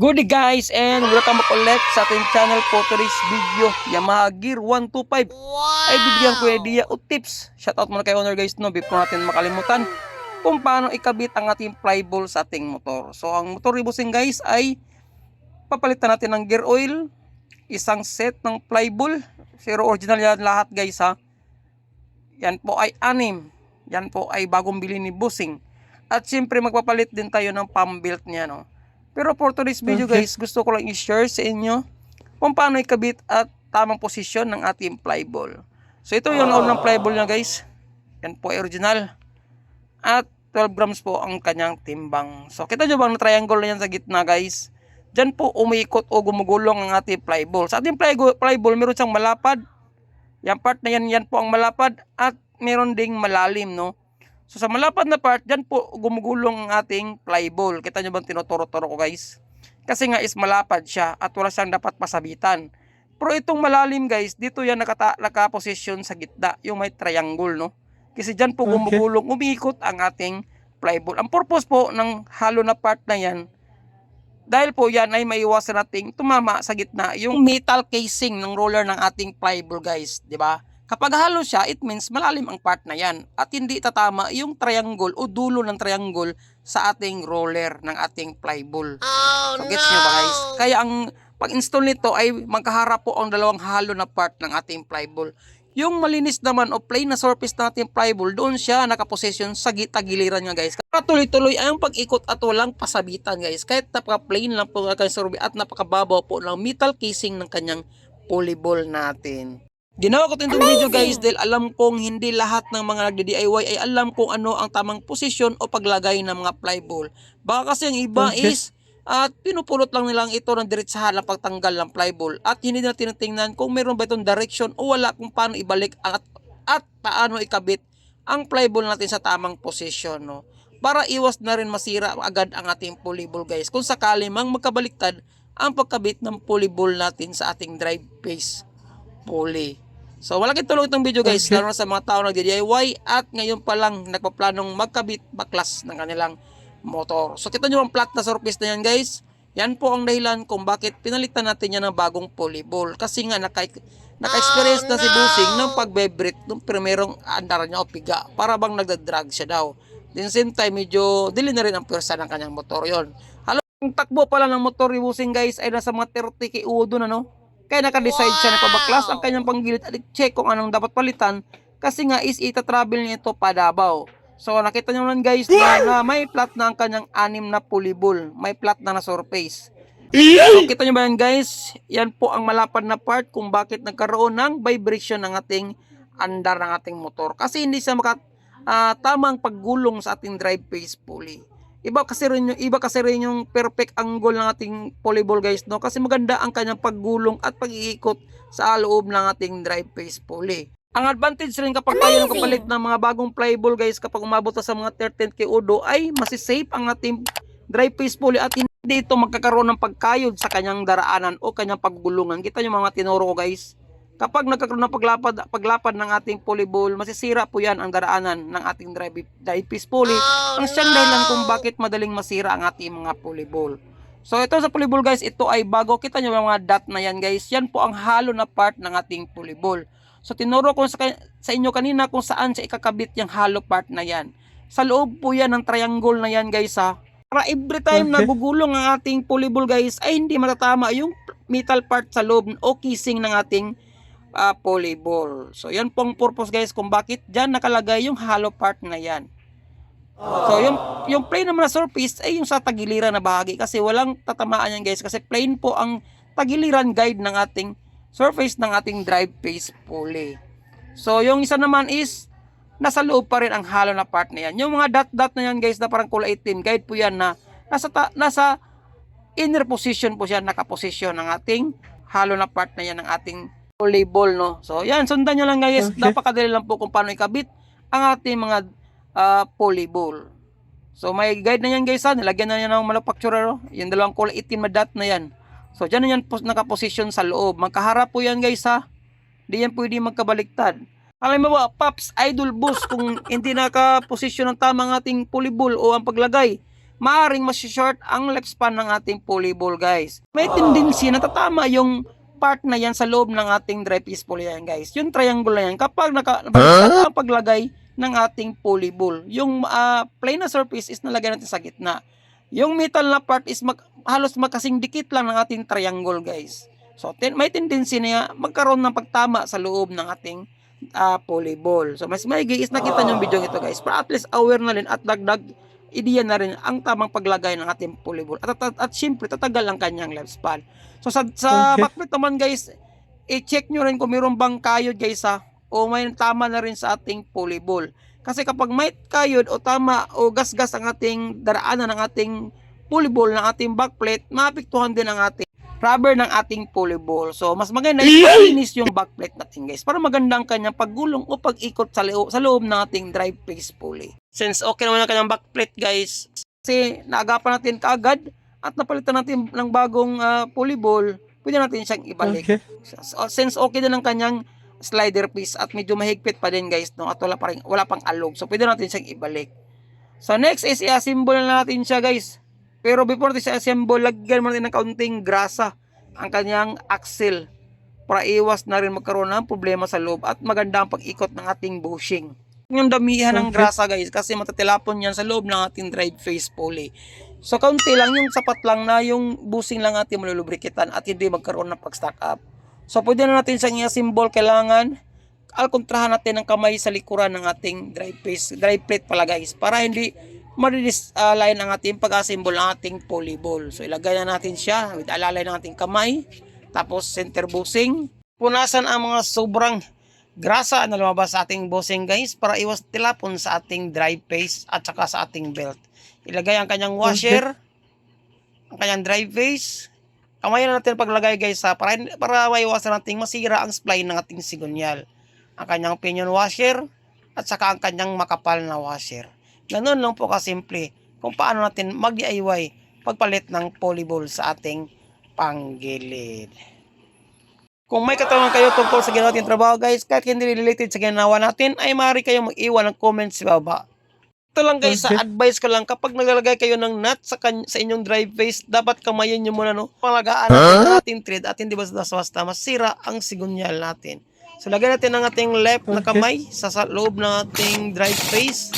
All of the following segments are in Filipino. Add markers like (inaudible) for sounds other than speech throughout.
Good day guys and welcome back ulit sa ating channel po to this video. Yamaha Gear 125 Ay bigyan ko idea o tips. Shoutout muna kay owner guys no? Before natin makalimutan kung paano ikabit ang ating flyball sa ating motor. So ang motor rebusing guys ay papalitan natin ng gear oil Isang set ng flyball Zero original yan lahat guys ha? Yan po ay anim. Yan po ay bagong bili ni Busing At siyempre magpapalit din tayo ng pump belt niya no pero for today's video Okay. guys, gusto ko lang i-share sa inyo kung paano ikabit at tamang posisyon ng ating flyball. So ito yung loob ng flyball niya guys. Yan po original. At 12 grams po ang kanyang timbang. So kita nyo bang na triangle na yan sa gitna guys? Diyan po umiikot o gumugulong ang ating flyball. Sa ating flyball, flyball meron siyang malapad. Yan part na yan, yan po ang malapad at meron ding malalim no. So sa malapad na part, dyan po gumugulong ang ating flyball. Kita nyo bang tinuturo-turo ko guys? Kasi nga is malapad siya at wala siyang dapat pasabitan. Pero itong malalim guys, dito yan nakata nakaposisyon sa gitna, yung may triangle no. Kasi dyan po Okay. gumugulong, umiikot ang ating flyball. Ang purpose po ng halo na part na yan, dahil po yan ay maiwasan nating tumama sa gitna yung metal casing ng roller ng ating flyball guys, di ba? Kapag halo siya, it means malalim ang part na yan at hindi tatama yung triangle o dulo ng triangle sa ating roller ng ating flyball. so gets nyo ba guys? Kaya ang pag-install nito ay magkaharap po ang dalawang halo na part ng ating flyball. Yung malinis naman o plain na surface ng ating flyball, doon siya nakaposisyon sa gitagiliran nga guys. Para tuloy-tuloy ang pag-ikot at walang pasabitan guys. Kahit napaka-plain lang po ang kanyang survey at napakababaw po ng metal casing ng kanyang polyball natin. Ginawa ko itong video guys dahil alam kong hindi lahat ng mga nagdi-DIY ay alam kung ano ang tamang posisyon o paglagay ng mga flyball. Baka kasi ang iba Okay. is at pinupulot lang nilang ito ng diretsahan ng pagtanggal ng flyball at hindi na tinitingnan kung meron ba itong direction o wala kung paano ibalik at, at paano ikabit ang flyball natin sa tamang posisyon no para iwas na rin masira agad ang ating pulley ball guys kung sakali mang magkabaliktad ang pagkabit ng pulley ball natin sa ating drive face pulley. So malaking tulong itong video guys Okay. lalo na sa mga tao na DIY at ngayon pa lang nagpaplanong magkabit baklas ng kanilang motor. So kita nyo ang flat na surface na yan guys. Yan po ang dahilan kung bakit pinalitan natin yan ng bagong pulley ball. Kasi nga naka, naka-experience na si Busing ng pagbe-brit ng primerong andar niya o piga para bang nagdadrag siya daw. Then same time medyo dili na rin ang pwersa ng kanyang motor yon. Halo, ang takbo pala ng motor ni Busing guys ay nasa mga 30 kilo doon ano. Kaya naka-decide siya na pabaklas ang kanyang panggilid at check kung anong dapat palitan kasi nga is ita-travel niya ito pa Davao. So nakita niyo lang guys na, na may flat na ang kanyang anim na pulley ball. May flat na na surface. So kita niyo ba yan guys? Yan po ang malapad na part kung bakit nagkaroon ng vibration ng ating andar ng ating motor. Kasi hindi siya maka ah, tamang paggulong sa ating drive face pulley. Iba kasi rin yung iba kasi rin yung perfect angle ng ating pulley ball guys no kasi maganda ang kanyang paggulong at pag-iikot sa loob ng ating drive face pulley. Ang advantage rin kapag tayo ng kapalit ng mga bagong flyball guys kapag umabot sa mga 13 k udo ay masisafe ang ating drive face pulley at hindi ito magkakaroon ng pagkayod sa kanyang daraanan o kanyang paggulungan. Kita niyo mga tinuro ko guys. Kapag nagkakaroon ng paglapad, paglapad ng ating pulley ball, masisira po yan ang daraanan ng ating drive, drive face pulley. ang siyang dahilan kung bakit madaling masira ang ating mga pulley ball. So ito sa pulley ball guys, ito ay bago. Kita nyo yung mga dot na yan guys. Yan po ang halo na part ng ating pulley ball. So tinuro ko sa, sa inyo kanina kung saan siya ikakabit yung hollow part na yan. Sa loob po yan ng triangle na yan guys ha. Para every time na Okay. gugulong ang ating pulley ball guys ay hindi matatama yung metal part sa loob o casing ng ating uh, pulley ball. So yan pong purpose guys kung bakit dyan nakalagay yung hollow part na yan. So yung yung plain naman na surface ay yung sa tagiliran na bahagi kasi walang tatamaan yan guys kasi plain po ang tagiliran guide ng ating surface ng ating drive face pulley. So yung isa naman is nasa loob pa rin ang hollow na part na yan. Yung mga dot dot na yan guys na parang kulay itim guide po yan na nasa ta- nasa inner position po siya nakaposisyon ng ating hollow na part na yan ng ating ball no. So yan sundan nyo lang guys. Okay. Napakadali lang po kung paano ikabit ang ating mga uh, pulley ball. So may guide na yan guys ha. Nilagyan na yan ng manufacturer. Oh. Yung dalawang kulay itim na dot na yan. So dyan na yan po nakaposisyon sa loob. Magkaharap po yan guys ha. Di yan pwede magkabaliktad. Alam mo ba, Pops, idol boost kung hindi nakaposisyon ng tamang ating pulley ball o ang paglagay maaaring short ang lifespan ng ating pulley ball guys. May tendency na tatama yung part na yan sa loob ng ating dry piece pulley yan guys. Yung triangle na yan kapag naka, huh? ang paglagay ng ating pulley ball. Yung uh, plain na surface is nalagay natin sa gitna. Yung metal na part is mag, halos magkasing dikit lang ng ating triangle guys. So ten, may tendency na magkaroon ng pagtama sa loob ng ating uh, pulley ball. So mas maigi is nakita niyo yung video ito guys. Para at least aware na rin at dagdag ideya na rin ang tamang paglagay ng ating pulley ball. At, at, at, at syempre, tatagal ang kanyang lifespan. So sa, sa Okay. backplate naman guys, i-check nyo rin kung mayroon bang kayod guys ha. O may tama na rin sa ating pulley ball. Kasi kapag may kayod o tama o gasgas ang ating daraanan ng ating pulley ball ng ating backplate, maapektuhan din ang ating rubber ng ating pulley ball. So, mas maganda is malinis yung backplate natin guys para maganda ang kanyang paggulong o pag-ikot sa, loob, sa loob ng ating drive face pulley. Since okay naman ang kanyang backplate guys, kasi naagapan natin kaagad at napalitan natin ng bagong ah, pulley ball, pwede natin siyang ibalik. Okay. So, since okay din ang kanyang slider piece at medyo mahigpit pa din guys no at wala pa rin, wala pang alog so pwede natin siyang ibalik so next is i-assemble na natin siya guys pero before natin siya assemble lagyan muna natin ng kaunting grasa ang kanyang axle para iwas na rin magkaroon ng problema sa loob at maganda ang pag-ikot ng ating bushing. Yung damihan ng grasa guys kasi matatilapon yan sa loob ng ating drive face pulley. So kaunti lang yung sapat lang na yung bushing lang ating malulubrikitan at hindi magkaroon ng pag-stack up. So, pwede na natin siyang i-assemble. Kailangan alkontrahan natin ang kamay sa likuran ng ating drive piece, drive plate pala guys, para hindi maridisalign ang ating pag-assemble ng ating pulley ball. So, ilagay na natin siya with alalay ng ating kamay. Tapos, center bushing. Punasan ang mga sobrang grasa na lumabas sa ating bushing guys para iwas tilapon sa ating drive face at saka sa ating belt. Ilagay ang kanyang washer, ang kanyang drive face, Kamayan na natin paglagay guys ha, para, para maiwasan nating masira ang spline ng ating sigunyal. Ang kanyang pinion washer at saka ang kanyang makapal na washer. Ganun lang po kasimple kung paano natin mag-DIY pagpalit ng polyball sa ating panggilid. Kung may katanungan kayo tungkol sa ginawa natin trabaho guys, kahit hindi related sa ginawa natin, ay maaari kayong mag-iwan ng comments sa baba. Ito lang guys, sa Okay. advice ko lang, kapag naglalagay kayo ng nut sa, sa inyong drive face, dapat kamayin nyo muna, no? Palagaan natin ang ating thread at hindi basta-basta masira ang sigunyal natin. So, lagyan natin ang ating left na Okay. kamay sa, sa loob ng ating drive face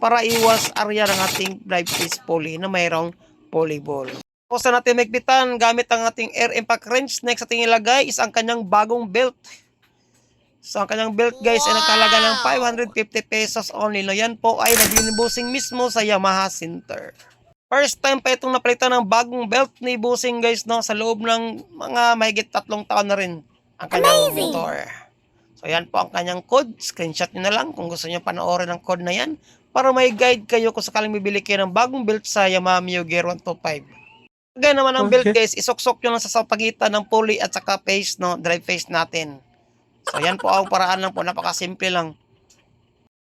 para iwas area ng ating drive face pulley na mayroong pulley ball. Tapos na natin magpitan gamit ang ating air impact wrench. Next ating ilagay is ang kanyang bagong belt. So, ang kanyang belt guys ay nagkalaga ng 550 pesos only. No, yan po ay naglilibusing mismo sa Yamaha Center. First time pa itong napalitan ng bagong belt ni Busing guys no sa loob ng mga mahigit tatlong taon na rin ang kanyang motor. So yan po ang kanyang code. Screenshot nyo na lang kung gusto nyo panoorin ang code na yan para may guide kayo kung sakaling bibili kayo ng bagong belt sa Yamaha Mio Gear 125. Kagaya naman ang belt Okay. guys, isuksok nyo lang sa pagitan ng pulley at saka face, no, drive face natin. So yan po ang paraan lang po, napakasimple lang.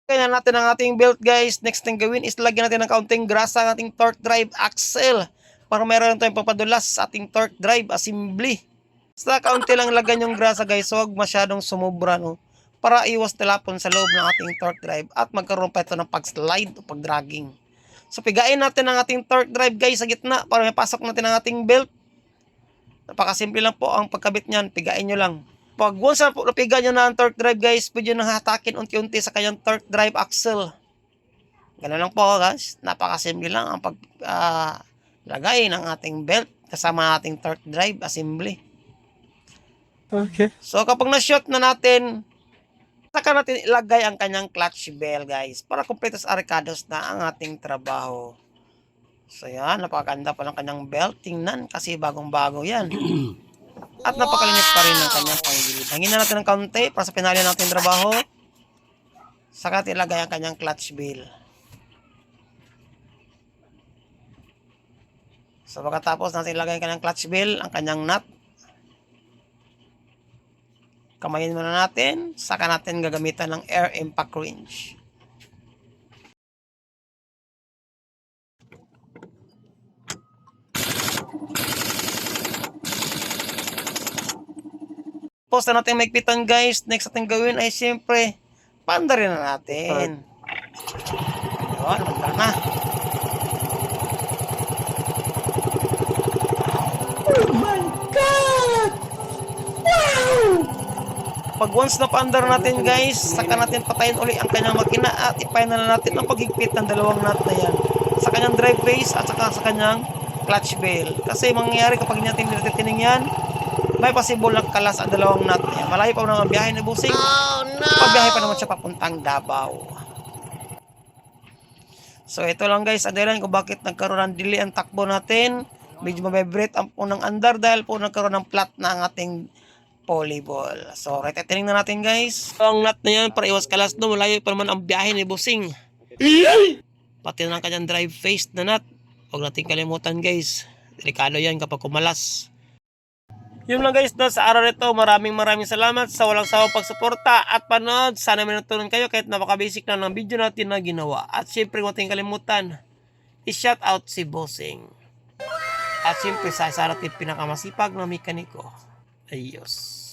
Kaya natin ang ating belt guys. Next thing gawin is lagyan natin ng kaunting grasa ang ating torque drive axle para meron tayong papadulas sa ating torque drive assembly. Basta kaunti lang lagyan yung grasa guys, so huwag masyadong sumubra no. Para iwas tilapon sa loob ng ating torque drive at magkaroon pa ito ng pag-slide o pag-dragging. So pigain natin ang ating torque drive guys sa gitna para may pasok natin ang ating belt. Napakasimple lang po ang pagkabit niyan, pigain nyo lang. Pag once na napiga nyo na ang torque drive guys, pwede nyo nang hatakin unti-unti sa kanyang torque drive axle. Ganun lang po guys. Napakasimple lang ang pag lagay ng ating belt kasama ating torque drive assembly. Okay. So kapag na-shot na natin, saka natin ilagay ang kanyang clutch bell guys para kumpletos arikados na ang ating trabaho. So yan, napakaganda pa ng kanyang belt. Tingnan kasi bagong-bago yan. (clears throat) At napakalinis pa rin ng kanyang panggilid. Hangin na natin ng kaunti para sa pinali natin trabaho. Saka natin ilagay ang kanyang clutch bell. So pagkatapos natin ilagay ang kanyang clutch bell, ang kanyang nut, Kamayin muna natin, saka natin gagamitan ng air impact wrench. Tapos na natin maikpitan guys, next natin gawin ay siyempre, panda rin na natin. Diba? Yun, panda na. Oh Pag once na pa-under natin guys, saka natin patayin uli ang kanyang makina at na natin ang paghigpit ng dalawang nut na yan. Sa kanyang drive face at saka sa kanyang clutch bell. Kasi mangyayari kapag hindi natin nilitining yan, may possible na kalas ang dalawang nut na yan. Malayo pa naman ang biyahe ni Busing. Oh no! Pabiyahe pa naman siya papuntang Davao. So ito lang guys, ang dahilan kung bakit nagkaroon ng delay ang takbo natin. Medyo mabibrate ang punang andar dahil po nagkaroon ng flat na ang ating volleyball. So right, tingnan na natin guys. Ang nut na yan para iwas kalas no, malayo pa naman ang biyahe ni Busing. Pati na ang kanyang drive face na nut. Huwag natin kalimutan guys. Delikado yan kapag kumalas. Yun lang guys, no, sa araw nito, maraming maraming salamat sa walang sawang pagsuporta at panood. Sana may natutunan kayo kahit napaka-basic na ng video natin na ginawa. At syempre, huwag natin kalimutan, i-shout out si Bossing. At syempre, sa isa natin pinakamasipag na mekaniko. Adiós.